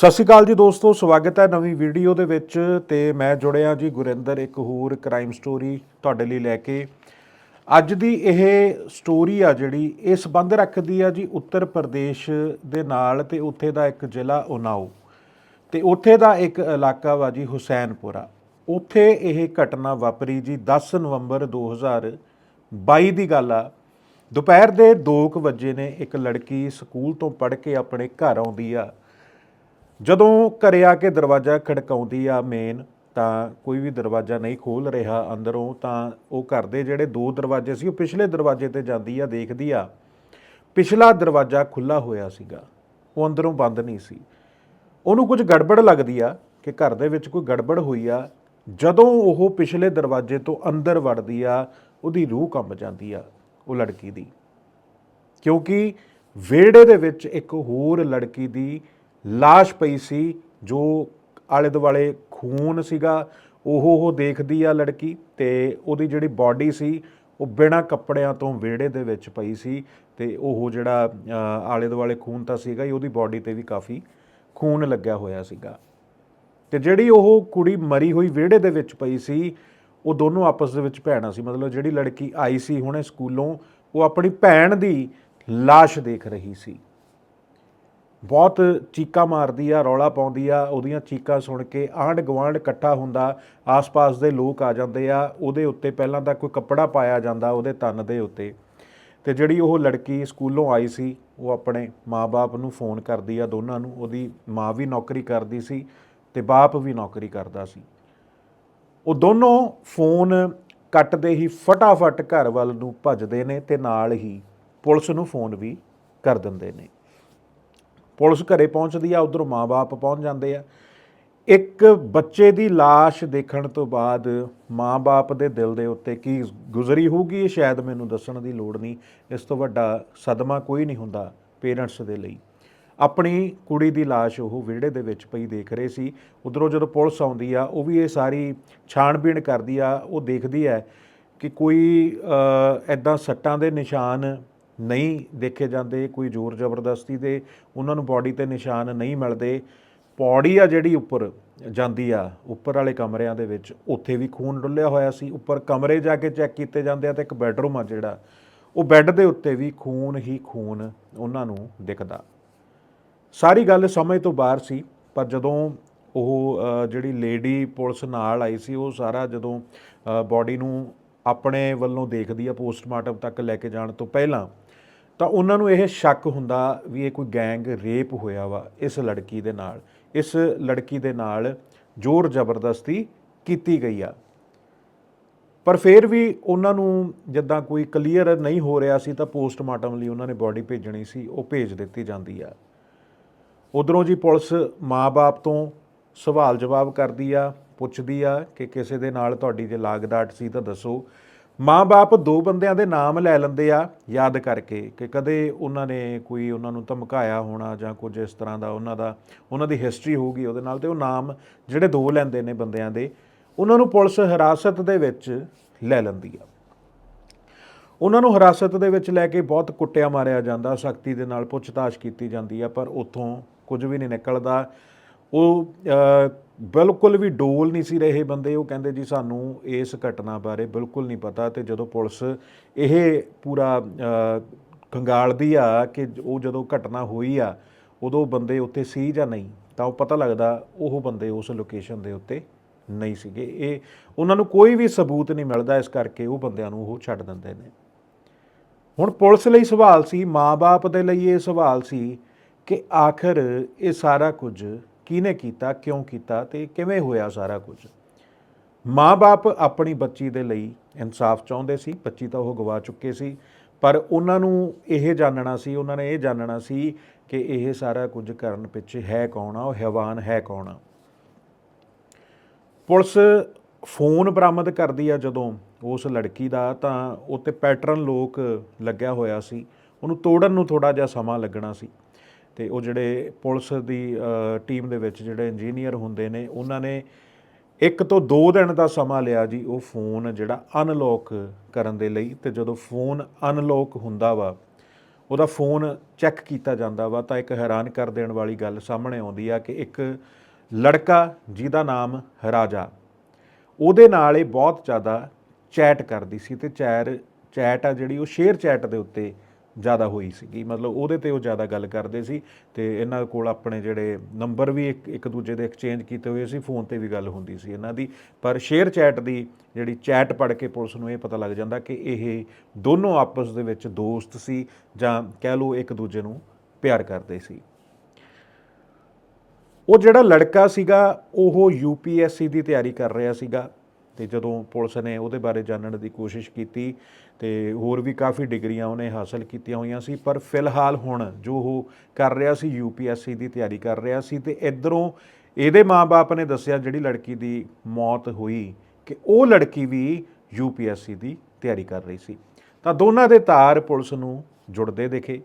ਸਤਿ ਸ਼੍ਰੀ ਅਕਾਲ ਜੀ ਦੋਸਤੋ, ਸਵਾਗਤ ਹੈ ਨਵੀਂ ਵੀਡੀਓ ਦੇ ਵਿੱਚ ਤੇ ਮੈਂ ਜੁੜਿਆ ਜੀ ਗੁਰਿੰਦਰ, ਇੱਕ ਹੋਰ ਕ੍ਰਾਈਮ ਸਟੋਰੀ ਤੁਹਾਡੇ ਲਈ ਲੈ ਕੇ। ਅੱਜ ਦੀ ਇਹ ਸਟੋਰੀ ਆ ਜਿਹੜੀ, ਇਹ ਸੰਬੰਧ ਰੱਖਦੀ ਆ ਜੀ ਉੱਤਰ ਪ੍ਰਦੇਸ਼ ਦੇ ਨਾਲ ਤੇ ਉੱਥੇ ਦਾ ਇੱਕ ਜ਼ਿਲ੍ਹਾ ਉਨਾਓ। ਤੇ ਉੱਥੇ ਦਾ ਇੱਕ ਇਲਾਕਾ ਵਾ ਜੀ ਹੁਸੈਨਪੁਰਾ। ਉੱਥੇ ਇਹ ਘਟਨਾ ਵਾਪਰੀ ਜੀ 10 ਨਵੰਬਰ 2022 ਦੀ ਗੱਲ ਆ। ਦੁਪਹਿਰ ਦੇ 2:00 ਵਜੇ ਨੇ, ਇੱਕ ਲੜਕੀ ਸਕੂਲ ਤੋਂ ਪੜ੍ਹ ਕੇ ਆਪਣੇ ਘਰ ਆਉਂਦੀ ਆ। ਜਦੋਂ ਘਰੇ ਆ ਕੇ ਦਰਵਾਜ਼ਾ ਖੜਕਾਉਂਦੀ ਆ ਮੇਨ ਤਾਂ ਕੋਈ ਵੀ ਦਰਵਾਜ਼ਾ ਨਹੀਂ ਖੋਲ ਰਿਹਾ ਅੰਦਰੋਂ, ਤਾਂ ਉਹ ਘਰ ਦੇ ਜਿਹੜੇ ਦੋ ਦਰਵਾਜ਼ੇ ਸੀ, ਉਹ ਪਿਛਲੇ ਦਰਵਾਜ਼ੇ ਤੇ ਜਾਂਦੀ ਆ, ਦੇਖਦੀ ਆ। ਪਿਛਲਾ ਦਰਵਾਜ਼ਾ ਖੁੱਲਾ ਹੋਇਆ ਸੀਗਾ, ਉਹ ਅੰਦਰੋਂ ਬੰਦ ਨਹੀਂ ਸੀ। ਉਹਨੂੰ ਕੁਝ ਗੜਬੜ ਲੱਗਦੀ ਆ ਕਿ ਘਰ ਦੇ ਵਿੱਚ ਕੋਈ ਗੜਬੜ ਹੋਈ ਆ। ਜਦੋਂ ਉਹ ਪਿਛਲੇ ਦਰਵਾਜ਼ੇ ਤੋਂ ਅੰਦਰ ਵੜਦੀ ਆ, ਉਹਦੀ ਰੂਹ ਕੰਬ ਜਾਂਦੀ ਆ, ਉਹ ਲੜਕੀ ਦੀ। ਕਿਉਂਕਿ ਵਿਹੜੇ ਦੇ ਵਿੱਚ ਇੱਕ ਹੋਰ ਲੜਕੀ ਦੀ লাশ ਪਈ ਸੀ ਜੋ ਆਲੇ ਦੁਆਲੇ ਖੂਨ ਸੀਗਾ ਉਹ ਉਹ ਦੇਖਦੀ ਆ ਲੜਕੀ ਤੇ ਉਹਦੀ ਜਿਹੜੀ ਬਾਡੀ ਸੀ ਉਹ ਬਿਨਾਂ ਕੱਪੜਿਆਂ ਤੋਂ ਵਿਹੜੇ ਦੇ ਵਿੱਚ ਪਈ ਸੀ ਤੇ ਉਹ ਜਿਹੜਾ ਅ, ਆਲੇ ਦੁਆਲੇ ਖੂਨ ਤਾਂ ਸੀਗਾ ਹੀ ਉਹਦੀ ਬਾਡੀ ਤੇ ਵੀ ਕਾਫੀ ਖੂਨ ਲੱਗਿਆ ਹੋਇਆ ਸੀਗਾ ਤੇ ਜਿਹੜੀ ਉਹ ਕੁੜੀ ਮਰੀ ਹੋਈ ਵਿਹੜੇ ਦੇ ਵਿੱਚ ਪਈ ਸੀ ਉਹ ਦੋਨੋਂ ਆਪਸ ਦੇ ਵਿੱਚ ਭੈਣਾਂ ਸੀ ਮਤਲਬ ਜਿਹੜੀ ਲੜਕੀ ਆਈ ਸੀ ਹੁਣੇ ਸਕੂਲੋਂ ਉਹ ਆਪਣੀ ਭੈਣ ਦੀ লাশ ਦੇਖ ਰਹੀ ਸੀ ਬਹੁਤ ਚੀਕਾਂ ਮਾਰਦੀ ਆ, ਰੌਲਾ ਪਾਉਂਦੀ ਆ, ਉਹਦੀਆਂ ਚੀਕਾਂ ਸੁਣ ਕੇ ਆਂਢ ਗੁਆਂਢ ਇਕੱਠਾ ਹੁੰਦਾ, ਆਸ-ਪਾਸ ਦੇ ਲੋਕ ਆ ਜਾਂਦੇ ਆ, ਉਹਦੇ ਉੱਤੇ ਪਹਿਲਾਂ ਤਾਂ ਕੋਈ ਕੱਪੜਾ ਪਾਇਆ ਜਾਂਦਾ ਉਹਦੇ ਤਨ ਦੇ ਉੱਤੇ। ਤੇ ਜਿਹੜੀ ਉਹ ਲੜਕੀ ਸਕੂਲੋਂ ਆਈ ਸੀ, ਉਹ ਆਪਣੇ ਮਾਪੇ ਨੂੰ ਫੋਨ ਕਰਦੀ ਆ ਦੋਨਾਂ ਨੂੰ, ਉਹਦੀ ਮਾਂ ਵੀ ਨੌਕਰੀ ਕਰਦੀ ਸੀ ਤੇ ਬਾਪ ਵੀ ਨੌਕਰੀ ਕਰਦਾ ਸੀ। ਉਹ ਦੋਨੋਂ ਫੋਨ ਕੱਟਦੇ ਹੀ ਫਟਾਫਟ ਘਰ ਵੱਲ ਨੂੰ ਭੱਜਦੇ ਨੇ ਤੇ ਨਾਲ ਹੀ ਪੁਲਿਸ ਨੂੰ ਫੋਨ ਵੀ ਕਰ ਦਿੰਦੇ ਨੇ। ਪੁਲਿਸ ਘਰੇ ਪਹੁੰਚਦੀ ਆ ਉਧਰੋਂ ਮਾਪੇ ਪਹੁੰਚ ਜਾਂਦੇ ਆ ਇੱਕ ਬੱਚੇ ਦੀ লাশ ਦੇਖਣ ਤੋਂ ਬਾਅਦ ਮਾਪੇ ਦੇ ਦਿਲ ਦੇ ਉੱਤੇ ਕੀ ਗੁਜ਼ਰੀ ਹੋਊਗੀ ਇਹ ਸ਼ਾਇਦ ਮੈਨੂੰ ਦੱਸਣ ਦੀ ਲੋੜ ਨਹੀਂ ਇਸ ਤੋਂ ਵੱਡਾ ਸਦਮਾ ਕੋਈ ਨਹੀਂ ਹੁੰਦਾ ਪੇਰੈਂਟਸ ਦੇ ਲਈ ਆਪਣੀ ਕੁੜੀ ਦੀ লাশ ਉਹ ਵਿਹੜੇ ਦੇ ਵਿੱਚ ਪਈ ਦੇਖ ਰਹੇ ਸੀ ਉਧਰੋਂ ਜਦੋਂ ਪੁਲਿਸ ਆਉਂਦੀ ਆ ਉਹ ਵੀ ਇਹ ਸਾਰੀ ਛਾਣਬੀਣ ਕਰਦੀ ਆ ਉਹ ਦੇਖਦੀ ਹੈ ਕਿ ਕੋਈ ਐਦਾਂ ਸੱਟਾਂ ਦੇ ਨਿਸ਼ਾਨ ਨਹੀਂ ਦੇਖੇ ਜਾਂਦੇ, ਕੋਈ ਜ਼ੋਰ ਜ਼ਬਰਦਸਤੀ ਦੇ, ਉਹਨਾਂ ਨੂੰ ਬਾਡੀ ਤੇ ਨਿਸ਼ਾਨ ਨਹੀਂ ਮਿਲਦੇ। ਪੌੜੀ ਆ ਜਿਹੜੀ ਉੱਪਰ ਜਾਂਦੀ ਆ, ਉੱਪਰ ਵਾਲੇ ਕਮਰਿਆਂ ਦੇ ਵਿੱਚ, ਉੱਥੇ ਵੀ ਖੂਨ ਡੁੱਲਿਆ ਹੋਇਆ ਸੀ। ਉੱਪਰ ਕਮਰੇ ਜਾ ਕੇ ਚੈੱਕ ਕੀਤੇ ਜਾਂਦੇ ਆ ਤੇ ਇੱਕ ਬੈੱਡਰੂਮ ਆ ਜਿਹੜਾ, ਉਹ ਬੈੱਡ ਦੇ ਉੱਤੇ ਵੀ ਖੂਨ ਹੀ ਖੂਨ ਉਹਨਾਂ ਨੂੰ ਦਿਖਦਾ। ਸਾਰੀ ਗੱਲ ਸਮਝ ਤੋਂ ਬਾਹਰ ਸੀ, ਪਰ ਜਦੋਂ ਉਹ ਜਿਹੜੀ ਲੇਡੀ ਪੁਲਿਸ ਨਾਲ ਆਈ ਸੀ, ਉਹ ਸਾਰਾ ਜਦੋਂ ਬਾਡੀ ਨੂੰ ਆਪਣੇ ਵੱਲੋਂ ਦੇਖਦੀ ਆ ਪੋਸਟਮਾਰਟਮ ਤੱਕ ਲੈ ਕੇ ਜਾਣ ਤੋਂ ਪਹਿਲਾਂ ਤਾਂ ਉਹਨਾਂ ਨੂੰ ਇਹ ਸ਼ੱਕ ਹੁੰਦਾ ਵੀ ਇਹ ਕੋਈ ਗੈਂਗ ਰੇਪ ਹੋਇਆ ਵਾ ਇਸ ਲੜਕੀ ਦੇ ਨਾਲ। ਇਸ ਲੜਕੀ ਦੇ ਨਾਲ ਜ਼ੋਰ ਜ਼ਬਰਦਸਤੀ ਕੀਤੀ ਗਈ ਆ। ਪਰ ਫਿਰ ਵੀ ਉਹਨਾਂ ਨੂੰ ਜਿੱਦਾਂ ਕੋਈ ਕਲੀਅਰ ਨਹੀਂ ਹੋ ਰਿਹਾ ਸੀ ਤਾਂ ਪੋਸਟਮਾਰਟਮ ਲਈ ਉਹਨਾਂ ਨੇ ਬਾਡੀ ਭੇਜਣੀ ਸੀ, ਉਹ ਭੇਜ ਦਿੱਤੀ ਜਾਂਦੀ ਆ। ਉਧਰੋਂ ਜੀ ਪੁਲਿਸ ਮਾਂ-ਬਾਪ ਤੋਂ ਸਵਾਲ ਜਵਾਬ ਕਰਦੀ ਆ, ਪੁੱਛਦੀ ਆ ਕਿ ਕਿਸੇ ਦੇ ਨਾਲ ਤੁਹਾਡੀ ਜੇ ਲਾਗਦਾਟ ਸੀ ਤਾਂ ਦੱਸੋ। ਮਾਂ-ਬਾਪ ਦੋ ਬੰਦਿਆਂ ਦੇ ਨਾਮ ਲੈ ਲੈਂਦੇ ਆ, ਯਾਦ ਕਰਕੇ ਕਿ ਕਦੇ ਉਹਨਾਂ ਨੇ ਕੋਈ ਉਹਨਾਂ ਨੂੰ ਧਮਕਾਇਆ ਹੋਣਾ ਜਾਂ ਕੁਝ ਇਸ ਤਰ੍ਹਾਂ ਦਾ ਉਹਨਾਂ ਦਾ, ਉਹਨਾਂ ਦੀ ਹਿਸਟਰੀ ਹੋਊਗੀ ਉਹਦੇ ਨਾਲ ਤੇ ਉਹ ਨਾਮ ਜਿਹੜੇ ਦੋ ਲੈਂਦੇ ਨੇ ਬੰਦਿਆਂ ਦੇ, ਉਹਨਾਂ ਨੂੰ ਪੁਲਿਸ ਹਿਰਾਸਤ ਦੇ ਵਿੱਚ ਲੈ ਲੈਂਦੀ ਆ। ਉਹਨਾਂ ਨੂੰ ਹਿਰਾਸਤ ਦੇ ਵਿੱਚ ਲੈ ਕੇ ਬਹੁਤ ਕੁੱਟਿਆ ਮਾਰਿਆ ਜਾਂਦਾ, ਸਖਤੀ ਦੇ ਨਾਲ ਪੁੱਛਤਾਛ ਕੀਤੀ ਜਾਂਦੀ ਆ, ਪਰ ਉੱਥੋਂ ਕੁਝ ਵੀ ਨਹੀਂ ਨਿਕਲਦਾ। ਉਹ ਬਿਲਕੁਲ ਵੀ ਡੋਲ ਨਹੀਂ ਸੀ ਰਹੇ ਬੰਦੇ ਉਹ ਕਹਿੰਦੇ ਜੀ ਸਾਨੂੰ ਇਸ ਘਟਨਾ ਬਾਰੇ ਬਿਲਕੁਲ ਨਹੀਂ ਪਤਾ ਤੇ ਜਦੋਂ ਪੁਲਿਸ ਇਹ ਪੂਰਾ ਅ, ਖੰਗਾਲਦੀ ਆ ਕਿ ਉਹ ਜਦੋਂ ਘਟਨਾ ਹੋਈ ਆ ਉਦੋਂ ਬੰਦੇ ਉੱਥੇ ਸੀ ਜਾਂ ਨਹੀਂ ਤਾਂ ਉਹ ਪਤਾ ਲੱਗਦਾ ਉਹ ਬੰਦੇ ਉਸ ਲੋਕੇਸ਼ਨ ਦੇ ਉੱਤੇ ਨਹੀਂ ਸੀਗੇ। ਇਹ ਉਹਨਾਂ ਨੂੰ ਕੋਈ ਵੀ ਸਬੂਤ ਨਹੀਂ ਮਿਲਦਾ ਇਸ ਕਰਕੇ ਉਹ ਬੰਦਿਆਂ ਨੂੰ ਉਹ ਛੱਡ ਦਿੰਦੇ ਨੇ। ਹੁਣ ਪੁਲਿਸ ਲਈ ਸਵਾਲ ਸੀ ਮਾਪੇ ਦੇ ਲਈ ਇਹ ਸਵਾਲ ਸੀ ਕਿ ਆਖਰ ਇਹ ਸਾਰਾ ਕੁਝ ਕਿਹਨੇ ਕੀਤਾ, ਕਿਉਂ ਕੀਤਾ ਤੇ ਕਿਵੇਂ ਹੋਇਆ ਸਾਰਾ ਕੁਝ? ਮਾਪੇ ਆਪਣੀ ਬੱਚੀ ਦੇ ਲਈ ਇਨਸਾਫ ਚਾਹੁੰਦੇ ਸੀ, ਬੱਚੀ ਤਾਂ ਉਹ ਗਵਾ ਚੁੱਕੇ ਸੀ, ਪਰ ਉਹਨਾਂ ਨੂੰ ਇਹ ਜਾਣਨਾ ਸੀ, ਉਹਨਾਂ ਨੇ ਇਹ ਜਾਣਨਾ ਸੀ ਕਿ ਇਹ ਸਾਰਾ ਕੁਝ ਕਰਨ ਪਿੱਛੇ ਹੈ ਕੌਣ ਆ, ਉਹ ਹੈਵਾਨ ਹੈ ਕੌਣ ਆ। ਪੁਲਿਸ ਫੋਨ ਬਰਾਮਦ ਕਰਦੀ ਆ ਜਦੋਂ ਉਸ ਲੜਕੀ ਦਾ, ਤਾਂ ਉੱਤੇ ਪੈਟਰਨ ਲੋਕ ਲੱਗਿਆ ਹੋਇਆ ਸੀ, ਉਹਨੂੰ ਤੋੜਨ ਨੂੰ ਥੋੜਾ ਜਿਹਾ ਸਮਾਂ ਲੱਗਣਾ ਸੀ। ਤੇ ਉਹ ਜਿਹੜੇ ਪੁਲਿਸ ਦੀ ਟੀਮ ਦੇ ਵਿੱਚ ਜਿਹੜੇ ਇੰਜੀਨੀਅਰ ਹੁੰਦੇ ਨੇ, ਉਹਨਾਂ ਨੇ ਇੱਕ ਤੋਂ 2 ਦਿਨ ਦਾ ਸਮਾਂ ਲਿਆ ਜੀ ਉਹ ਫੋਨ ਜਿਹੜਾ ਅਨਲੌਕ ਕਰਨ ਦੇ ਲਈ ਤੇ ਜਦੋਂ ਫੋਨ ਅਨਲੌਕ ਹੁੰਦਾ ਵਾ, ਉਹਦਾ ਫੋਨ ਚੈੱਕ ਕੀਤਾ ਜਾਂਦਾ ਵਾ ਤਾਂ ਇੱਕ ਹੈਰਾਨ ਕਰ ਦੇਣ ਵਾਲੀ ਗੱਲ ਸਾਹਮਣੇ ਆਉਂਦੀ ਆ ਕਿ ਇੱਕ ਲੜਕਾ ਜਿਹਦਾ ਨਾਮ ਰਾਜਾ, ਉਹਦੇ ਨਾਲ ਇਹ ਬਹੁਤ ਜ਼ਿਆਦਾ ਚੈਟ ਕਰਦੀ ਸੀ ਤੇ ਚੈਰ ਚੈਟ ਆ ਜਿਹੜੀ ਉਹ ਸ਼ੇਅਰ ਚੈਟ ਦੇ ਉੱਤੇ ਜ਼ਿਆਦਾ ਹੋਈ ਸੀਗੀ। ਮਤਲਬ ਉਹਦੇ ਤੇ ਉਹ ਜ਼ਿਆਦਾ ਗੱਲ ਕਰਦੇ ਸੀ ਤੇ ਇਹਨਾਂ ਕੋਲ ਆਪਣੇ ਜਿਹੜੇ ਨੰਬਰ ਵੀ ਇੱਕ ਇੱਕ ਦੂਜੇ ਦੇ ਐਕਸਚੇਂਜ ਕੀਤੇ ਹੋਏ ਸੀ, ਫੋਨ ਤੇ ਵੀ ਗੱਲ ਹੁੰਦੀ ਸੀ ਇਹਨਾਂ ਦੀ। ਪਰ ਸ਼ੇਅਰ ਚੈਟ ਦੀ ਜਿਹੜੀ ਚੈਟ ਪੜ੍ਹ ਕੇ ਪੁਲਿਸ ਨੂੰ ਇਹ ਪਤਾ ਲੱਗ ਜਾਂਦਾ ਕਿ ਇਹ ਦੋਨੋਂ ਆਪਸ ਦੇ ਵਿੱਚ ਦੋਸਤ ਸੀ ਜਾਂ ਕਹਿ ਲਓ ਇੱਕ ਦੂਜੇ ਨੂੰ ਪਿਆਰ ਕਰਦੇ ਸੀ। ਉਹ ਜਿਹੜਾ ਲੜਕਾ ਸੀਗਾ, ਉਹ ਯੂਪੀਐਸਸੀ ਦੀ ਤਿਆਰੀ ਕਰ ਰਿਹਾ ਸੀਗਾ। ਤੇ ਜਦੋਂ ਪੁਲਿਸ ਨੇ ਉਹਦੇ ਬਾਰੇ ਜਾਣਨ ਦੀ ਕੋਸ਼ਿਸ਼ ਕੀਤੀ ਤੇ ਹੋਰ ਵੀ ਕਾਫੀ ਡਿਗਰੀਆਂ ਉਹਨੇ ਹਾਸਲ ਕੀਤੀਆਂ ਹੋਈਆਂ ਸੀ, ਪਰ ਫਿਲਹਾਲ ਹੁਣ ਜੋ ਉਹ ਕਰ ਰਿਹਾ ਸੀ ਯੂਪੀਐਸਸੀ ਦੀ ਤਿਆਰੀ ਕਰ ਰਿਹਾ ਸੀ ਤੇ ਇਧਰੋਂ ਇਹਦੇ ਮਾਪੇ ਨੇ ਦੱਸਿਆ ਜਿਹੜੀ ਲੜਕੀ ਦੀ ਮੌਤ ਹੋਈ ਕਿ ਉਹ ਲੜਕੀ ਵੀ ਯੂਪੀਐਸਸੀ ਦੀ ਤਿਆਰੀ ਕਰ ਰਹੀ ਸੀ। ਤਾਂ ਦੋਨਾਂ ਦੇ ਤਾਰ ਪੁਲਿਸ ਨੂੰ ਜੁੜਦੇ ਦੇਖੇ।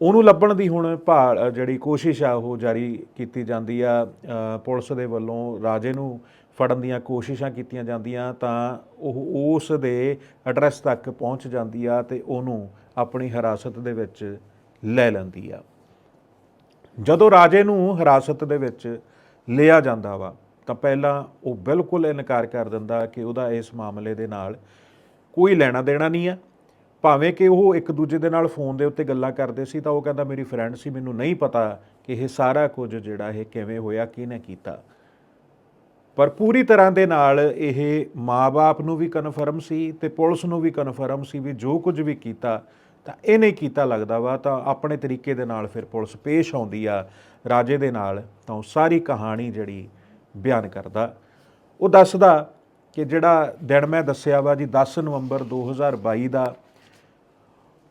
ਉਹਨੂੰ ਲੱਭਣ ਦੀ ਹੁਣ ਭਾਲ ਜਿਹੜੀ ਕੋਸ਼ਿਸ਼ ਆ ਉਹ ਜਾਰੀ ਕੀਤੀ ਜਾਂਦੀ ਆ ਪੁਲਿਸ ਦੇ ਵੱਲੋਂ ਰਾਜੇ ਨੂੰ ਫੜਨ ਦੀਆਂ ਕੋਸ਼ਿਸ਼ਾਂ ਕੀਤੀਆਂ ਜਾਂਦੀਆਂ ਤਾਂ ਉਹ ਉਸ ਦੇ ਐਡਰੈਸ ਤੱਕ ਪਹੁੰਚ ਜਾਂਦੀ ਆ ਤੇ ਉਹਨੂੰ ਆਪਣੀ ਹਿਰਾਸਤ ਦੇ ਵਿੱਚ ਲੈ ਲੈਂਦੀ ਆ। ਜਦੋਂ ਰਾਜੇ ਨੂੰ ਹਿਰਾਸਤ ਦੇ ਵਿੱਚ ਲਿਆ ਜਾਂਦਾ ਵਾ, ਤਾਂ ਪਹਿਲਾਂ ਉਹ ਬਿਲਕੁਲ ਇਨਕਾਰ ਕਰ ਦਿੰਦਾ ਕਿ ਉਹਦਾ ਇਸ ਮਾਮਲੇ ਦੇ ਨਾਲ ਕੋਈ ਲੈਣਾ ਦੇਣਾ ਨਹੀਂ ਆ। ਭਾਵੇਂ ਕਿ ਉਹ ਇੱਕ ਦੂਜੇ ਦੇ ਨਾਲ ਫੋਨ ਦੇ ਉੱਤੇ ਗੱਲਾਂ ਕਰਦੇ ਸੀ ਤਾਂ ਉਹ ਕਹਿੰਦਾ, ਮੇਰੀ ਫਰੈਂਡ ਸੀ, ਮੈਨੂੰ ਨਹੀਂ ਪਤਾ ਕਿ ਇਹ ਸਾਰਾ ਕੁਝ ਜਿਹੜਾ ਇਹ ਕਿਵੇਂ ਹੋਇਆ, ਕਿਹਨੇ ਕੀਤਾ। ਪਰ ਪੂਰੀ ਤਰ੍ਹਾਂ ਦੇ ਨਾਲ ਇਹ ਮਾਪੇ ਨੂੰ ਵੀ ਕਨਫਰਮ ਸੀ ਤੇ ਪੁਲਿਸ ਨੂੰ ਵੀ ਕਨਫਰਮ ਸੀ ਵੀ ਜੋ ਕੁਝ ਵੀ ਕੀਤਾ, ਤਾਂ ਇਹਨੇ ਕੀਤਾ ਲੱਗਦਾ ਵਾ, ਤਾਂ ਆਪਣੇ ਤਰੀਕੇ ਦੇ ਨਾਲ ਫਿਰ ਪੁਲਿਸ ਪੇਸ਼ ਆਉਂਦੀ ਆ ਰਾਜੇ ਦੇ ਨਾਲ, ਤਾਂ ਉਹ ਸਾਰੀ ਕਹਾਣੀ ਜਿਹੜੀ ਬਿਆਨ ਕਰਦਾ। ਉਹ ਦੱਸਦਾ ਕਿ ਜਿਹੜਾ ਦਿਨ ਮੈਂ ਦੱਸਿਆ ਵਾ ਜੀ 10 ਨਵੰਬਰ 2022 ਦਾ,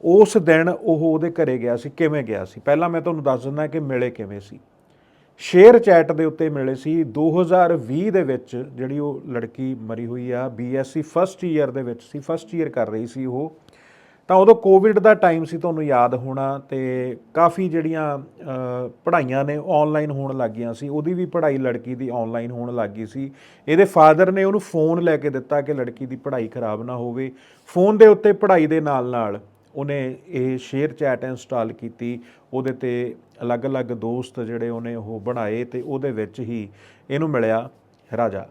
ਉਸ ਦਿਨ ਉਹ ਉਹਦੇ ਘਰੇ ਗਿਆ ਸੀ, ਕਿਵੇਂ ਗਿਆ ਸੀ? ਪਹਿਲਾਂ ਮੈਂ ਤੁਹਾਨੂੰ ਦੱਸ ਦਿੰਦਾ ਕਿ ਮਿਲੇ ਕਿਵੇਂ ਸੀ। ਸ਼ੇਅਰ ਚੈਟ ਦੇ ਉੱਤੇ ਮਿਲੇ ਸੀ। 2020 ਦੇ ਵਿੱਚ ਜਿਹੜੀ ਉਹ ਲੜਕੀ ਮਰੀ ਹੋਈ ਆ ਬੀਐਸਸੀ ਫਸਟ ਈਅਰ ਦੇ ਵਿੱਚ ਸੀ ਫਸਟ ਈਅਰ ਕਰ ਰਹੀ ਸੀ ਉਹ। ਤਾਂ ਉਦੋਂ ਕੋਵਿਡ ਦਾ ਟਾਈਮ ਸੀ ਤੁਹਾਨੂੰ ਯਾਦ ਹੋਣਾ ਤੇ ਕਾਫੀ ਜਿਹੜੀਆਂ ਪੜ੍ਹਾਈਆਂ ਨੇ ਆਨਲਾਈਨ ਹੋਣ ਲੱਗੀਆਂ ਸੀ। ਉਹਦੀ ਵੀ ਪੜ੍ਹਾਈ ਲੜਕੀ ਦੀ ਆਨਲਾਈਨ ਹੋਣ ਲੱਗੀ ਸੀ। ਇਹਦੇ ਫਾਦਰ ਨੇ ਉਹਨੂੰ ਫੋਨ ਲੈ ਕੇ ਦਿੱਤਾ ਕਿ ਲੜਕੀ ਦੀ ਪੜ੍ਹਾਈ ਖਰਾਬ ਨਾ ਹੋਵੇ। ਫੋਨ ਦੇ ਉੱਤੇ ਪੜ੍ਹਾਈ ਦੇ ਨਾਲ ਨਾਲ ਉਹਨੇ ਇਹ ਸ਼ੇਅਰ ਚੈਟ ਇੰਸਟਾਲ ਕੀਤੀ। ਉਹਦੇ ਤੇ ਅਲੱਗ-ਅਲੱਗ ਦੋਸਤ ਜਿਹੜੇ ਉਹਨੇ ਉਹ ਬਣਾਏ ਤੇ ਉਹਦੇ ਵਿੱਚ ਹੀ ਇਹਨੂੰ ਮਿਲਿਆ ਰਾਜਾ।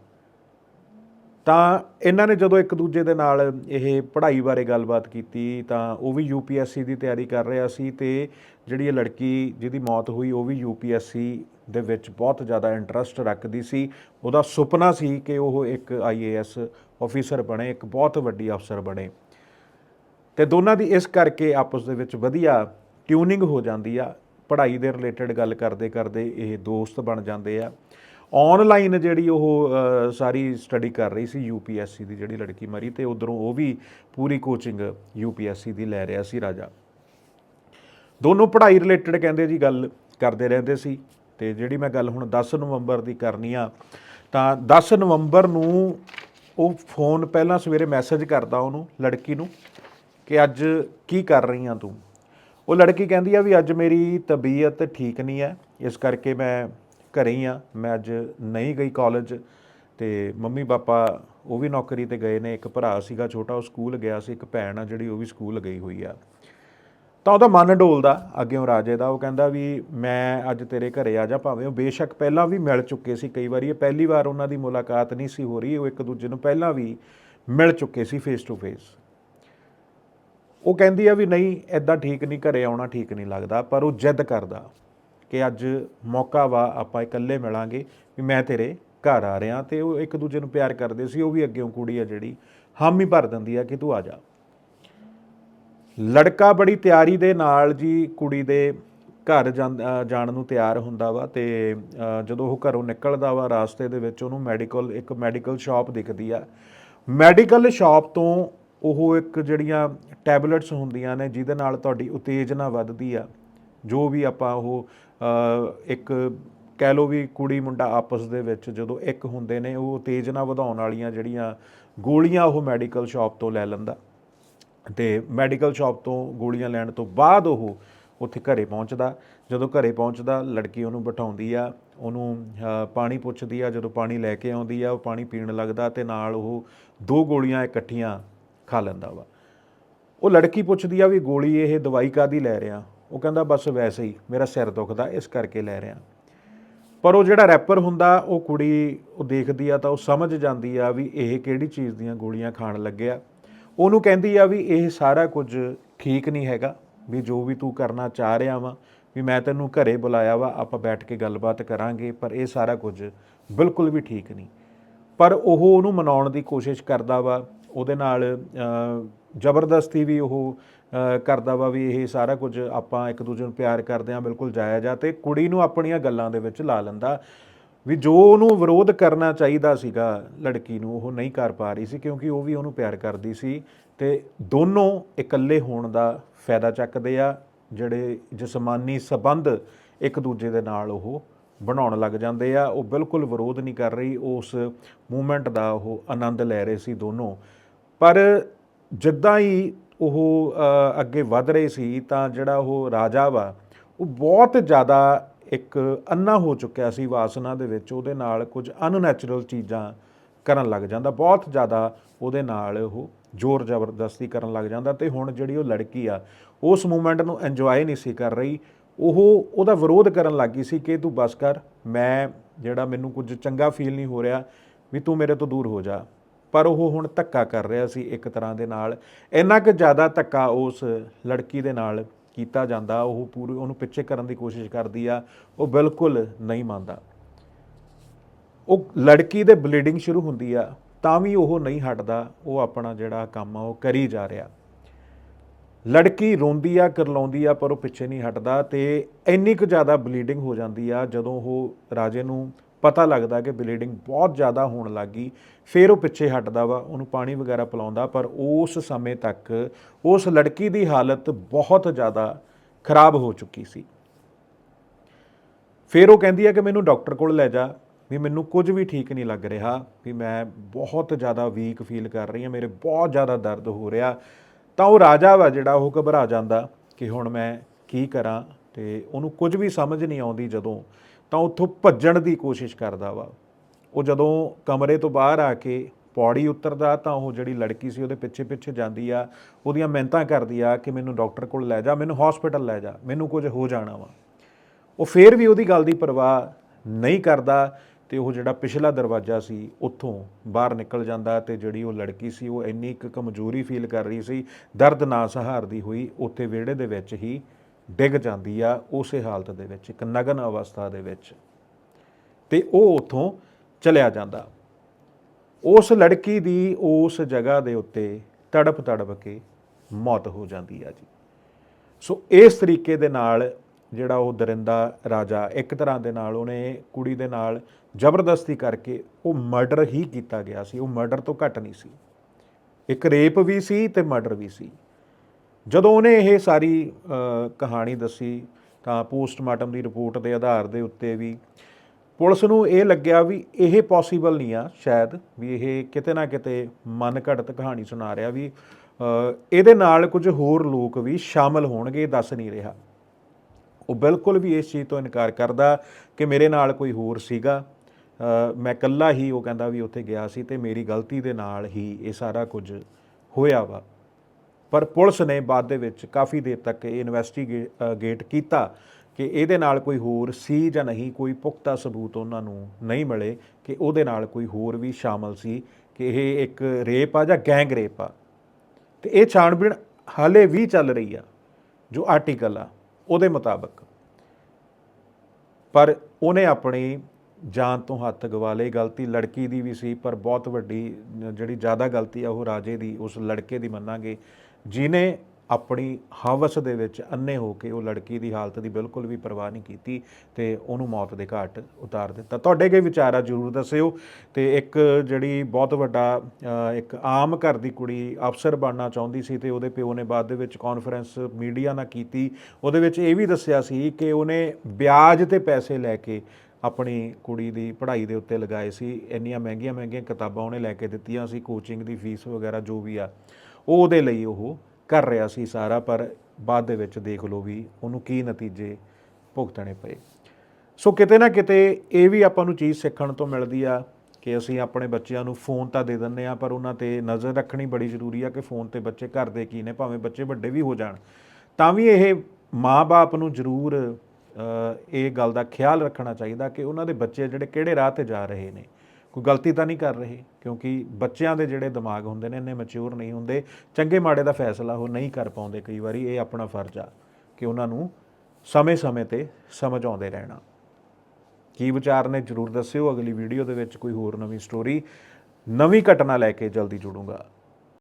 ਤਾਂ ਇਹਨਾਂ ਨੇ ਜਦੋਂ ਇੱਕ ਦੂਜੇ ਦੇ ਨਾਲ ਇਹ ਪੜ੍ਹਾਈ ਬਾਰੇ ਗੱਲਬਾਤ ਕੀਤੀ ਤਾਂ ਉਹ ਵੀ ਯੂਪੀਐਸਸੀ ਦੀ ਤਿਆਰੀ ਕਰ ਰਿਹਾ ਸੀ ਤੇ ਜਿਹੜੀ ਇਹ ਲੜਕੀ ਜਿਹਦੀ ਮੌਤ ਹੋਈ ਉਹ ਵੀ ਯੂਪੀਐਸਸੀ ਦੇ ਵਿੱਚ ਬਹੁਤ ਜ਼ਿਆਦਾ ਇੰਟਰਸਟ ਰੱਖਦੀ ਸੀ। ਉਹਦਾ ਸੁਪਨਾ ਸੀ ਕਿ ਉਹ ਇੱਕ ਆਈਏਐਸ ਅਫੀਸਰ ਬਣੇ, ਇੱਕ ਬਹੁਤ ਵੱਡੀ ਅਫਸਰ ਬਣੇ। ਤੇ ਦੋਨਾਂ ਦੀ ਇਸ ਕਰਕੇ ਆਪਸ ਦੇ ਵਿੱਚ ਵਧੀਆ ਟਿਊਨਿੰਗ ਹੋ ਜਾਂਦੀ ਆ, ਪੜ੍ਹਾਈ ਦੇ ਰਿਲੇਟਡ ਗੱਲ ਕਰਦੇ ਕਰਦੇ ਇਹ ਦੋਸਤ ਬਣ ਜਾਂਦੇ ਆ। ਆਨਲਾਈਨ ਜਿਹੜੀ ਉਹ ਸਾਰੀ ਸਟੱਡੀ ਕਰ ਰਹੀ ਸੀ ਯੂਪੀਐਸਸੀ ਦੀ ਜਿਹੜੀ ਲੜਕੀ ਮਰੀ ਤੇ ਉਧਰੋਂ ਉਹ ਵੀ ਪੂਰੀ ਕੋਚਿੰਗ ਯੂਪੀਐਸਸੀ ਦੀ ਲੈ ਰਿਹਾ ਸੀ ਰਾਜਾ। ਦੋਨੋਂ ਪੜ੍ਹਾਈ ਰਿਲੇਟਡ ਕਹਿੰਦੇ ਜੀ ਗੱਲ ਕਰਦੇ ਰਹਿੰਦੇ ਸੀ ਤੇ ਜਿਹੜੀ ਮੈਂ ਗੱਲ ਹੁਣ 10 ਨਵੰਬਰ ਦੀ ਕਰਨੀ ਆ, ਤਾਂ 10 ਨਵੰਬਰ ਨੂੰ ਉਹ ਫੋਨ ਪਹਿਲਾਂ ਸਵੇਰੇ ਮੈਸੇਜ ਕਰਦਾ ਉਹਨੂੰ, ਲੜਕੀ ਨੂੰ ਕਿ ਅੱਜ ਕੀ ਕਰ ਰਹੀ ਆ ਤੂੰ? ਉਹ ਲੜਕੀ ਕਹਿੰਦੀ ਆ ਵੀ ਅੱਜ ਮੇਰੀ ਤਬੀਅਤ ਠੀਕ ਨਹੀਂ ਹੈ, ਇਸ ਕਰਕੇ ਮੈਂ ਘਰੇ ਹੀ ਆ। ਮੈਂ ਅੱਜ ਨਹੀਂ ਗਈ ਕਾਲਜ ਤੇ ਮੰਮੀ ਪਾਪਾ ਉਹ ਵੀ ਨੌਕਰੀ ਤੇ ਗਏ ਨੇ, ਇੱਕ ਭਰਾ ਸੀਗਾ ਛੋਟਾ, ਉਹ ਸਕੂਲ ਗਿਆ ਸੀ, ਇੱਕ ਭੈਣ ਆ ਜਿਹੜੀ ਉਹ ਵੀ ਸਕੂਲ ਗਈ ਹੋਈ ਆ। ਤਾਂ ਉਹਦਾ ਮਨ ਡੋਲਦਾ ਅੱਗੇੋਂ ਰਾਜੇ ਦਾ, ਉਹ ਕਹਿੰਦਾ ਵੀ ਮੈਂ ਅੱਜ ਤੇਰੇ ਘਰੇ ਆ ਜਾ ਭਾਵੇਂ, ਉਹ ਬੇਸ਼ੱਕ ਪਹਿਲਾਂ ਵੀ ਮਿਲ ਚੁੱਕੇ ਸੀ ਕਈ ਵਾਰੀ, ਇਹ ਪਹਿਲੀ ਵਾਰ ਉਹਨਾਂ ਦੀ ਮੁਲਾਕਾਤ ਨਹੀਂ ਸੀ ਹੋ ਰਹੀ, ਉਹ ਇੱਕ ਦੂਜੇ ਨੂੰ ਪਹਿਲਾਂ ਵੀ ਮਿਲ ਚੁੱਕੇ ਸੀ ਫੇਸ ਟੂ ਫੇਸ ਉਹ ਕਹਿੰਦੀ ਆ ਵੀ ਨਹੀਂ ਐਦਾਂ ਠੀਕ ਨਹੀਂ, ਘਰੇ ਆਉਣਾ ਠੀਕ ਨਹੀਂ ਲੱਗਦਾ, ਪਰ ਉਹ ਜਿੱਦ ਕਰਦਾ ਕਿ ਅੱਜ ਮੌਕਾ ਵਾ, ਆਪਾਂ ਇਕੱਲੇ ਮਿਲਾਂਗੇ, ਵੀ ਮੈਂ ਤੇਰੇ ਘਰ ਆ ਰਿਹਾ ਤੇ ਉਹ ਇੱਕ ਦੂਜੇ ਨੂੰ ਪਿਆਰ ਕਰਦੇ ਸੀ, ਉਹ ਵੀ ਅੱਗੇੋਂ ਕੁੜੀ ਆ ਜਿਹੜੀ ਹਾਮੀ ਭਰ ਦਿੰਦੀ ਆ ਕਿ ਤੂੰ ਆ ਜਾ। ਲੜਕਾ ਬੜੀ ਤਿਆਰੀ ਦੇ ਨਾਲ ਜੀ ਕੁੜੀ ਦੇ ਘਰ ਜਾਂ- ਜਾਣ ਨੂੰ ਤਿਆਰ ਹੁੰਦਾ ਵਾ ਤੇ ਜਦੋਂ ਉਹ ਘਰੋਂ ਨਿਕਲਦਾ ਵਾ ਰਾਸਤੇ ਦੇ ਵਿੱਚ, ਉਹਨੂੰ ਮੈਡੀਕਲ, ਇੱਕ ਮੈਡੀਕਲ ਸ਼ਾਪ ਦਿਖਦੀ ਆ। ਮੈਡੀਕਲ ਸ਼ਾਪ ਤੋਂ ਉਹ ਇੱਕ ਜਿਹੜੀਆਂ ਟੈਬਲੇਟਸ ਹੁੰਦੀਆਂ ਨੇ, ਜਿਹਦੇ ਨਾਲ ਤੁਹਾਡੀ ਉਤੇਜਨਾ ਵੱਧਦੀ ਆ। ਜੋ ਵੀ ਆਪਾਂ ਉਹ ਇੱਕ ਕਹਿ ਲਓ ਵੀ ਕੁੜੀ ਮੁੰਡਾ ਆਪਸ ਦੇ ਵਿੱਚ ਜਦੋਂ ਇੱਕ ਹੁੰਦੇ ਨੇ, ਉਹ ਉਤੇਜਨਾ ਵਧਾਉਣ ਵਾਲੀਆਂ ਜਿਹੜੀਆਂ ਗੋਲੀਆਂ ਉਹ ਮੈਡੀਕਲ ਸ਼ਾਪ ਤੋਂ ਲੈ ਲੈਂਦਾ। ਤੇ ਮੈਡੀਕਲ ਸ਼ਾਪ ਤੋਂ ਗੋਲੀਆਂ ਲੈਣ ਤੋਂ ਬਾਅਦ ਉਹ ਉੱਥੇ ਘਰੇ ਪਹੁੰਚਦਾ। ਜਦੋਂ ਘਰੇ ਪਹੁੰਚਦਾ, ਲੜਕੀ ਉਹਨੂੰ ਬਿਠਾਉਂਦੀ ਆ, ਉਹਨੂੰ ਪਾਣੀ ਪੁੱਛਦੀ ਆ, ਜਦੋਂ ਪਾਣੀ ਲੈ ਕੇ ਆਉਂਦੀ ਆ, ਉਹ ਪਾਣੀ ਪੀਣ ਲੱਗਦਾ ਤੇ ਨਾਲ ਉਹ ਦੋ ਗੋਲੀਆਂ ਇਕੱਠੀਆਂ ਖਾ ਲੈਂਦਾ ਵਾ। ਉਹ ਲੜਕੀ ਪੁੱਛਦੀ ਆ ਵੀ ਗੋਲੀ ਇਹ ਦਵਾਈ ਕਾਦੀ ਲੈ ਰਿਆ ਉਹ ਕਹਿੰਦਾ, ਬਸ ਵੈਸੇ ਹੀ, ਮੇਰਾ ਸਿਰ ਦੁਖਦਾ, ਇਸ ਕਰਕੇ ਲੈ ਰਿਆ ਪਰ ਉਹ ਜਿਹੜਾ ਰੈਪਰ ਹੁੰਦਾ, ਉਹ ਕੁੜੀ ਉਹ ਦੇਖਦੀ ਆ ਤਾਂ ਉਹ ਸਮਝ ਜਾਂਦੀ ਆ ਵੀ ਇਹ ਕਿਹੜੀ ਚੀਜ਼ ਦੀਆਂ ਗੋਲੀਆਂ ਖਾਣ ਲੱਗਿਆ ਉਹਨੂੰ ਕਹਿੰਦੀ ਆ ਵੀ ਇਹ ਸਾਰਾ ਕੁਝ ਠੀਕ ਨਹੀਂ ਹੈਗਾ, ਵੀ ਜੋ ਵੀ ਤੂੰ ਕਰਨਾ ਚਾਹ ਰਿਹਾ ਵਾ, ਵੀ ਮੈਂ ਤੈਨੂੰ ਘਰੇ ਬੁਲਾਇਆ ਵਾ, ਆਪਾਂ ਬੈਠ ਕੇ ਗੱਲਬਾਤ ਕਰਾਂਗੇ, ਪਰ ਇਹ ਸਾਰਾ ਕੁਝ ਬਿਲਕੁਲ ਵੀ ਠੀਕ ਨਹੀਂ। ਪਰ ਉਹ ਉਹਨੂੰ ਮਨਾਉਣ ਦੀ ਕੋਸ਼ਿਸ਼ ਕਰਦਾ ਵਾ ਉਹਦੇ ਨਾਲ ਜ਼ਬਰਦਸਤੀ ਵੀ ਉਹ ਕਰਦਾ ਵਾ ਵੀ ਇਹ ਸਾਰਾ ਕੁਝ ਆਪਾਂ ਇੱਕ ਦੂਜੇ ਨੂੰ ਪਿਆਰ ਕਰਦੇ ਆ ਬਿਲਕੁਲ ਜਾਇਜ਼ ਆ ਤੇ ਕੁੜੀ ਨੂੰ ਆਪਣੀਆਂ ਗੱਲਾਂ ਦੇ ਵਿੱਚ ਲਾ ਲੈਂਦਾ ਵੀ ਜੋ ਉਹਨੂੰ ਵਿਰੋਧ ਕਰਨਾ ਚਾਹੀਦਾ ਸੀਗਾ ਲੜਕੀ ਨੂੰ, ਉਹ ਨਹੀਂ ਕਰ ਪਾ ਰਹੀ ਸੀ, ਕਿਉਂਕਿ ਉਹ ਵੀ ਉਹਨੂੰ ਪਿਆਰ ਕਰਦੀ ਸੀ, ਤੇ ਦੋਨੋਂ ਇਕੱਲੇ ਹੋਣ ਦਾ ਫਾਇਦਾ ਚੱਕਦੇ ਆ, ਜਿਹੜੇ ਜਿਸਮਾਨੀ ਸਬੰਧ ਇੱਕ ਦੂਜੇ ਦੇ ਨਾਲ ਉਹ ਬਣਾਉਣ ਲੱਗ ਜਾਂਦੇ ਆ, ਉਹ ਬਿਲਕੁਲ ਵਿਰੋਧ ਨਹੀਂ ਕਰ ਰਹੀ, ਉਸ ਮੂਵਮੈਂਟ ਦਾ ਉਹ ਆਨੰਦ ਲੈ ਰਹੇ ਸੀ ਦੋਨੋਂ। ਪਰ ਜਿੱਦਾਂ ਹੀ ਉਹ ਅੱਗੇ ਵਧ ਰਹੇ ਸੀ, ਤਾਂ ਜਿਹੜਾ ਉਹ ਰਾਜਾ ਵਾ, ਉਹ ਬਹੁਤ ਜ਼ਿਆਦਾ ਇੱਕ ਅੰਨਾ ਹੋ ਚੁੱਕਿਆ ਸੀ ਵਾਸਨਾ ਦੇ ਵਿੱਚ। ਉਹਦੇ ਨਾਲ ਕੁਝ ਅਨਨੈਚੁਰਲ ਚੀਜ਼ਾਂ ਕਰਨ ਲੱਗ ਜਾਂਦਾ। ਬਹੁਤ ਜ਼ਿਆਦਾ ਉਹਦੇ ਨਾਲ ਉਹ ਜ਼ੋਰ ਜ਼ਬਰਦਸਤੀ ਕਰਨ ਲੱਗ ਜਾਂਦਾ ਤੇ ਹੁਣ ਜਿਹੜੀ ਉਹ ਲੜਕੀ ਆ, ਉਸ ਮੂਮੈਂਟ ਨੂੰ ਇੰਜੋਏ ਨਹੀਂ ਸੀ ਕਰ ਰਹੀ। ਉਹ, ਉਹਦਾ ਵਿਰੋਧ ਕਰਨ ਲੱਗੀ ਸੀ ਕਿ ਤੂੰ ਬਸ ਕਰ, ਮੈਂ ਜਿਹੜਾ ਮੈਨੂੰ ਕੁਝ ਚੰਗਾ ਫੀਲ ਨਹੀਂ ਹੋ ਰਿਹਾ, ਵੀ ਤੂੰ ਮੇਰੇ ਤੋਂ ਦੂਰ ਹੋ ਜਾ। ਪਰ ਉਹ ਹੁਣ ਧੱਕਾ ਕਰ ਰਿਹਾ ਸੀ ਇੱਕ ਤਰ੍ਹਾਂ ਦੇ ਨਾਲ। ਇੰਨਾ ਕਿ ਜ਼ਿਆਦਾ ਧੱਕਾ ਉਸ ਲੜਕੀ ਦੇ ਨਾਲ ਕੀਤਾ ਜਾਂਦਾ, ਉਹ ਪੂਰੀ, ਉਹਨੂੰ ਪਿੱਛੇ ਕਰਨ ਦੀ ਕੋਸ਼ਿਸ਼ ਕਰਦੀ ਆ, ਉਹ ਬਿਲਕੁਲ ਨਹੀਂ ਮੰਨਦਾ। ਉਹ ਲੜਕੀ ਦੇ ਬਲੀਡਿੰਗ ਸ਼ੁਰੂ ਹੁੰਦੀ ਆ, ਤਾਂ ਵੀ ਉਹ ਨਹੀਂ ਹਟਦਾ, ਉਹ ਆਪਣਾ ਜਿਹੜਾ ਕੰਮ ਆ, ਉਹ ਕਰੀ ਜਾ ਰਿਹਾ। ਲੜਕੀ ਰੋਂਦੀ ਆ, ਕਰਲਾਉਂਦੀ ਆ, ਪਰ ਉਹ ਪਿੱਛੇ ਨਹੀਂ ਹਟਦਾ ਤੇ ਇੰਨੀ ਕੁ ਜ਼ਿਆਦਾ ਬਲੀਡਿੰਗ ਹੋ ਜਾਂਦੀ ਆ, ਜਦੋਂ ਉਹ ਰਾਜੇ ਨੂੰ ਪਤਾ ਲੱਗਦਾ ਕਿ ਬਲੀਡਿੰਗ ਬਹੁਤ ਜ਼ਿਆਦਾ ਹੋਣ ਲੱਗੀ ਫਿਰ ਉਹ ਪਿੱਛੇ ਹਟਦਾ ਵਾ, ਉਹਨੂੰ ਪਾਣੀ ਵਗੈਰਾ ਪਿਲਾਉਂਦਾ, ਪਰ ਉਸ ਸਮੇਂ ਤੱਕ ਉਸ ਲੜਕੀ ਦੀ ਹਾਲਤ ਬਹੁਤ ਜ਼ਿਆਦਾ ਖਰਾਬ ਹੋ ਚੁੱਕੀ ਸੀ। ਫਿਰ ਉਹ ਕਹਿੰਦੀ ਹੈ ਕਿ ਮੈਨੂੰ ਡਾਕਟਰ ਕੋਲ ਲੈ ਜਾ, ਵੀ ਮੈਨੂੰ ਕੁਝ ਵੀ ਠੀਕ ਨਹੀਂ ਲੱਗ ਰਿਹਾ, ਵੀ ਮੈਂ ਬਹੁਤ ਜ਼ਿਆਦਾ ਵੀਕ ਫੀਲ ਕਰ ਰਹੀ ਹਾਂ, ਮੇਰੇ ਬਹੁਤ ਜ਼ਿਆਦਾ ਦਰਦ ਹੋ ਰਿਹਾ। ਤਾਂ ਉਹ ਰਾਜਾ ਵਾ ਜਿਹੜਾ, ਉਹ ਘਬਰਾ ਜਾਂਦਾ ਕਿ ਹੁਣ ਮੈਂ ਕੀ ਕਰਾਂ ਤੇ ਉਹਨੂੰ ਕੁਝ ਵੀ ਸਮਝ ਨਹੀਂ ਆਉਂਦੀ ਜਦੋਂ ਤਾਂ ਉੱਥੋਂ ਭੱਜਣ ਦੀ ਕੋਸ਼ਿਸ਼ ਕਰਦਾ ਵਾ। ਉਹ ਜਦੋਂ ਕਮਰੇ ਤੋਂ ਬਾਹਰ ਆ ਕੇ ਪੌੜੀ ਉਤਰਦਾ ਤਾਂ ਉਹ ਜਿਹੜੀ ਲੜਕੀ ਸੀ ਉਹਦੇ ਪਿੱਛੇ ਪਿੱਛੇ ਜਾਂਦੀ ਆ, ਉਹਦੀਆਂ ਮਿਹਨਤਾਂ ਕਰਦੀ ਆ ਕਿ ਮੈਨੂੰ ਡਾਕਟਰ ਕੋਲ ਲੈ ਜਾ, ਮੈਨੂੰ ਹਸਪੀਟਲ ਲੈ ਜਾ, ਮੈਨੂੰ ਕੁਝ ਹੋ ਜਾਣਾ ਵਾ। ਉਹ ਫੇਰ ਵੀ ਉਹਦੀ ਗੱਲ ਦੀ ਪਰਵਾਹ ਨਹੀਂ ਕਰਦਾ ਤੇ ਉਹ ਜਿਹੜਾ ਪਿਛਲਾ ਦਰਵਾਜ਼ਾ ਸੀ ਉੱਥੋਂ ਬਾਹਰ ਨਿਕਲ ਜਾਂਦਾ ਤੇ ਜਿਹੜੀ ਉਹ ਲੜਕੀ ਸੀ ਉਹ ਇੰਨੀ ਕੁ ਕਮਜ਼ੋਰੀ ਫੀਲ ਕਰ ਰਹੀ ਸੀ, ਦਰਦ ਨਾ ਸਹਾਰਦੀ ਹੋਈ, ਉੱਥੇ ਵਿਹੜੇ ਦੇ ਵਿੱਚ ਹੀ ਡਿੱਗ ਜਾਂਦੀ ਆ ਉਸੇ ਹਾਲਤ ਦੇ ਵਿੱਚ, ਇੱਕ ਨਗਨ ਅਵਸਥਾ ਦੇ ਵਿੱਚ। ਤੇ ਉਹ ਉੱਥੋਂ ਚਲਿਆ ਜਾਂਦਾ। ਉਸ ਲੜਕੀ ਦੀ ਉਸ ਜਗ੍ਹਾ ਦੇ ਉੱਤੇ ਤੜਪ ਤੜਪ ਕੇ ਮੌਤ ਹੋ ਜਾਂਦੀ ਆ ਜੀ। ਸੋ ਇਸ ਤਰੀਕੇ ਦੇ ਨਾਲ ਜਿਹੜਾ ਉਹ ਦਰਿੰਦਾ ਰਾਜਾ, ਇੱਕ ਤਰ੍ਹਾਂ ਦੇ ਨਾਲ ਉਹਨੇ ਕੁੜੀ ਦੇ ਨਾਲ ਜ਼ਬਰਦਸਤੀ ਕਰਕੇ ਉਹ ਮਰਡਰ ਹੀ ਕੀਤਾ ਗਿਆ ਸੀ। ਉਹ ਮਰਡਰ ਤੋਂ ਘੱਟ ਨਹੀਂ ਸੀ। ਇੱਕ ਰੇਪ ਵੀ ਸੀ ਤੇ ਮਰਡਰ ਵੀ ਸੀ। ਜਦੋਂ ਉਹਨੇ ਇਹ ਸਾਰੀ ਕਹਾਣੀ ਦੱਸੀ, ਤਾਂ ਪੋਸਟਮਾਰਟਮ ਦੀ ਰਿਪੋਰਟ ਦੇ ਆਧਾਰ ਦੇ ਉੱਤੇ ਵੀ ਪੁਲਿਸ ਨੂੰ ਇਹ ਲੱਗਿਆ ਵੀ ਇਹ ਪੋਸੀਬਲ ਨਹੀਂ ਆ ਸ਼ਾਇਦ, ਵੀ ਇਹ ਕਿਤੇ ਨਾ ਕਿਤੇ ਮਨ ਘੜਤ ਕਹਾਣੀ ਸੁਣਾ ਰਿਹਾ ਵੀ ਇਹਦੇ ਨਾਲ ਕੁਝ ਹੋਰ ਲੋਕ ਵੀ ਸ਼ਾਮਲ ਹੋਣਗੇ ਦੱਸ ਨਹੀਂ ਰਿਹਾ। ਉਹ ਬਿਲਕੁਲ ਵੀ ਇਸ ਚੀਜ਼ ਤੋਂ ਇਨਕਾਰ ਕਰਦਾ ਕਿ ਮੇਰੇ ਨਾਲ ਕੋਈ ਹੋਰ ਸੀਗਾ। ਮੈਂ ਇਕੱਲਾ ਹੀ ਉਹ ਕਹਿੰਦਾ ਵੀ ਉੱਥੇ ਗਿਆ ਸੀ ਤੇ ਮੇਰੀ ਗਲਤੀ ਦੇ ਨਾਲ ਹੀ ਇਹ ਸਾਰਾ ਕੁਝ ਹੋਇਆ ਵਾ। ਪਰ ਪੁਲਿਸ ਨੇ ਬਾਅਦ ਦੇ ਵਿੱਚ ਕਾਫੀ ਦੇਰ ਤੱਕ ਇਹ ਇਨਵੈਸਟੀਗੇਟ ਕੀਤਾ ਕਿ ਇਹਦੇ ਨਾਲ ਕੋਈ ਹੋਰ ਸੀ ਜਾਂ ਨਹੀਂ, ਕੋਈ ਪੁਖਤਾ ਸਬੂਤ ਉਹਨਾਂ ਨੂੰ ਨਹੀਂ ਮਿਲੇ ਕਿ ਉਹਦੇ ਨਾਲ ਕੋਈ ਹੋਰ ਵੀ ਸ਼ਾਮਲ ਸੀ ਕਿ ਇਹ ਇੱਕ ਰੇਪ ਆ ਜਾਂ ਗੈਂਗ ਰੇਪ ਆ। ਤੇ ਇਹ ਛਾਣਬੀਣ ਹਾਲੇ ਵੀ ਚੱਲ ਰਹੀ ਆ, ਜੋ ਆਰਟੀਕਲ ਆ, ਉਹਦੇ ਮੁਤਾਬਕ। ਪਰ ਉਹਨੇ ਆਪਣੀ ਜਾਨ ਤੋਂ ਹੱਥ ਗਵਾ ਲਈ, ਗਲਤੀ ਲੜਕੀ ਦੀ ਵੀ ਸੀ, ਪਰ ਬਹੁਤ ਵੱਡੀ, ਜਿਹੜੀ ਜ਼ਿਆਦਾ ਗਲਤੀ ਆ ਉਹ ਰਾਜੇ ਦੀ, ਉਸ ਲੜਕੇ ਦੀ ਮੰਨਾਂਗੇ। ਜਿਨੇ ਆਪਣੀ ਹਵਸ ਦੇ ਵਿੱਚ ਅੰਨੇ ਹੋ ਕੇ ਉਹ ਲੜਕੀ ਦੀ ਹਾਲਤ ਦੀ ਬਿਲਕੁਲ ਵੀ ਪਰਵਾਹ ਨਹੀਂ ਕੀਤੀ ਤੇ ਉਹਨੂੰ ਮੌਤ ਦੇ ਘਾਟ ਉਤਾਰ ਦਿੱਤਾ। ਤੁਹਾਡੇ ਕੀ ਵਿਚਾਰ ਆ, ਜਰੂਰ ਦੱਸਿਓ। ਤੇ ਇੱਕ ਜਿਹੜੀ ਬਹੁਤ ਵੱਡਾ ਇੱਕ ਆਮ ਘਰ ਦੀ ਕੁੜੀ ਅਫਸਰ ਬਣਨਾ ਚਾਹੁੰਦੀ ਸੀ ਤੇ ਉਹਦੇ ਪਿਓ ਨੇ ਬਾਅਦ ਦੇ ਵਿੱਚ ਕਾਨਫਰੰਸ ਮੀਡੀਆ ਨਾਲ ਕੀਤੀ। ਉਹਦੇ ਵਿੱਚ ਇਹ ਵੀ ਦੱਸਿਆ ਸੀ ਕਿ ਉਹਨੇ ਵਿਆਜ ਤੇ ਪੈਸੇ ਲੈ ਕੇ ਆਪਣੀ ਕੁੜੀ ਦੀ ਪੜ੍ਹਾਈ ਦੇ ਉੱਤੇ ਲਗਾਏ ਸੀ। ਇੰਨੀਆਂ ਮਹਿੰਗੀਆਂ ਮਹਿੰਗੀਆਂ ਕਿਤਾਬਾਂ ਉਹਨੇ ਲੈ ਕੇ ਦਿੱਤੀਆਂ ਸੀ ਕੋਚਿੰਗ ਦੀ ਫੀਸ ਵਗੈਰਾ ਜੋ ਵੀ ਆ। ਉਹ ਉਹਦੇ ਲਈ ਉਹ ਕਰ ਰਿਹਾ ਸੀ ਸਾਰਾ, ਪਰ ਬਾਅਦ ਦੇ ਵਿੱਚ ਦੇਖ ਲਓ ਵੀ ਉਹਨੂੰ ਕੀ ਨਤੀਜੇ ਭੁਗਤਣੇ ਪਏ। ਸੋ ਕਿਤੇ ਨਾ ਕਿਤੇ ਇਹ ਵੀ ਆਪਾਂ ਨੂੰ ਚੀਜ਼ ਸਿੱਖਣ ਤੋਂ ਮਿਲਦੀ ਆ ਕਿ ਅਸੀਂ ਆਪਣੇ ਬੱਚਿਆਂ ਨੂੰ ਫੋਨ ਤਾਂ ਦੇ ਦਿੰਦੇ ਆ ਪਰ ਉਹਨਾਂ ਤੇ ਨਜ਼ਰ ਰੱਖਣੀ ਬੜੀ ਜ਼ਰੂਰੀ ਆ ਕਿ ਫੋਨ ਤੇ ਬੱਚੇ ਘਰ ਦੇ ਕੀ ਨੇ, ਭਾਵੇਂ ਬੱਚੇ ਵੱਡੇ ਵੀ ਹੋ ਜਾਣ। ਤਾਂ ਵੀ ਇਹ ਮਾਂ-ਬਾਪ ਨੂੰ ਜ਼ਰੂਰ ਇਹ ਗੱਲ ਦਾ ਖਿਆਲ ਰੱਖਣਾ ਚਾਹੀਦਾ ਕਿ ਉਹਨਾਂ ਦੇ ਬੱਚੇ ਜਿਹੜੇ ਕਿਹੜੇ ਰਾਹ ਤੇ ਜਾ ਰਹੇ ਨੇ। ਕੋਈ ਗਲਤੀ ਤਾਂ ਨਹੀਂ ਕਰ ਰਹੇ, ਕਿਉਂਕਿ ਬੱਚਿਆਂ ਦੇ ਜਿਹੜੇ ਦਿਮਾਗ ਹੁੰਦੇ ਨੇ, ਇੰਨੇ ਮੈਚੁਰ ਨਹੀਂ ਹੁੰਦੇ, ਚੰਗੇ ਮਾੜੇ ਦਾ ਫੈਸਲਾ ਉਹ ਨਹੀਂ ਕਰ ਪਾਉਂਦੇ ਕਈ ਵਾਰੀ, ਇਹ ਆਪਣਾ ਫਰਜ਼ ਆ ਕਿ ਉਹਨਾਂ ਨੂੰ ਸਮੇਂ-ਸਮੇਂ ਤੇ ਸਮਝਾਉਂਦੇ ਰਹਿਣਾ। ਕੀ ਵਿਚਾਰ ਨੇ, ਜਰੂਰ ਦੱਸਿਓ, ਅਗਲੀ ਵੀਡੀਓ ਦੇ ਵਿੱਚ ਕੋਈ ਹੋਰ ਨਵੀਂ ਸਟੋਰੀ ਨਵੀਂ ਘਟਨਾ ਲੈ ਕੇ ਜਲਦੀ ਜੁੜੂੰਗਾ।